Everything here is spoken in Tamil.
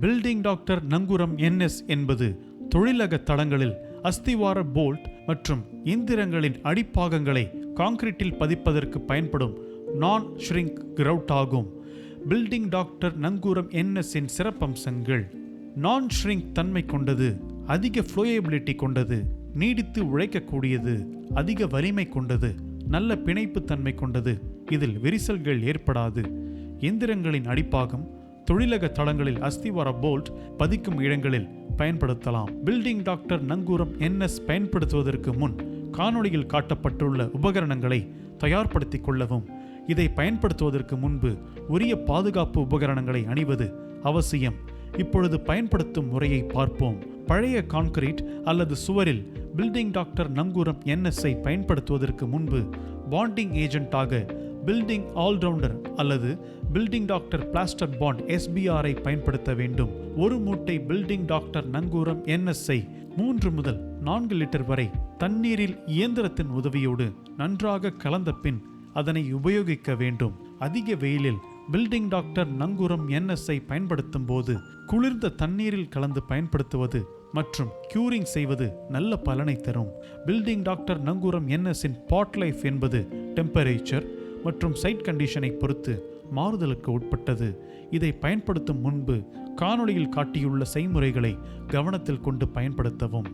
பில்டிங் டாக்டர் நங்குரம் என்எஸ் என்பது தொழிலக தளங்களில் அஸ்திவார போல்ட் மற்றும் இயந்திரங்களின் அடிப்பாகங்களை காங்கிரீட்டில் பதிப்பதற்கு பயன்படும் நான் ஷ்ரிங்க் கிரவுட் ஆகும். பில்டிங் டாக்டர் நங்கூரம் என்எஸ்ஸின் சிறப்பம்சங்கள். நான் ஷ்ரிங்க் தன்மை கொண்டது அதிக ஃப்ளோயபிலிட்டி கொண்டது நீடித்து உழைக்கக்கூடியது அதிக வலிமை கொண்டது நல்ல பிணைப்பு தன்மை கொண்டது. இதில் விரிசல்கள் ஏற்படாது. எந்திரங்களின் அடிப்பாகம் தொழிலக தளங்களில் அஸ்திவார போல்ட் பதிக்கும் இடங்களில் பயன்படுத்தலாம். பில்டிங் டாக்டர் நங்கூரம் என்எஸ் பயன்படுத்துவதற்கு முன் காணொளியில் காட்டப்பட்டுள்ள உபகரணங்களை தயார்படுத்திக் கொள்ளவும். இதை பயன்படுத்துவதற்கு முன்பு உரிய பாதுகாப்பு உபகரணங்களை அணிவது அவசியம். இப்பொழுது பயன்படுத்தும் முறையை பார்ப்போம். பழைய கான்கிரீட் அல்லது சுவரில் பில்டிங் டாக்டர் நங்கூரம் என்எஸ்ஐ பயன்படுத்துவதற்கு முன்பு பாண்டிங் ஏஜென்ட்டாக பில்டிங் ஆல்ரவுண்டர் அல்லது பில்டிங் டாக்டர் பிளாஸ்டர் பாண்ட் எஸ்பிஆரை பயன்படுத்த வேண்டும். ஒரு மூட்டை பில்டிங் டாக்டர் நங்கூரம் என்எஸ்ஐ மூன்று முதல் நான்கு லிட்டர் வரை தண்ணீரில் இயந்திரத்தின் உதவியோடு நன்றாக கலந்த பின் அதனை உபயோகிக்க வேண்டும். அதிக வெயிலில் பில்டிங் டாக்டர் நங்கூரம் என்எஸ்ஐ பயன்படுத்தும் போது குளிர்ந்த தண்ணீரில் கலந்து பயன்படுத்துவது மற்றும் கியூரிங் செய்வது நல்ல பலனை தரும். பில்டிங் டாக்டர் நங்கூரம் என்எஸ்இன் பாட் லைஃப் என்பது டெம்பரேச்சர் மற்றும் சைட் கண்டிஷனை பொறுத்து மாறுதலுக்கு உட்பட்டது. இதை பயன்படுத்தும் முன்பு காணொளியில் காட்டியுள்ள செய்முறைகளை கவனத்தில் கொண்டு பயன்படுத்தவும்.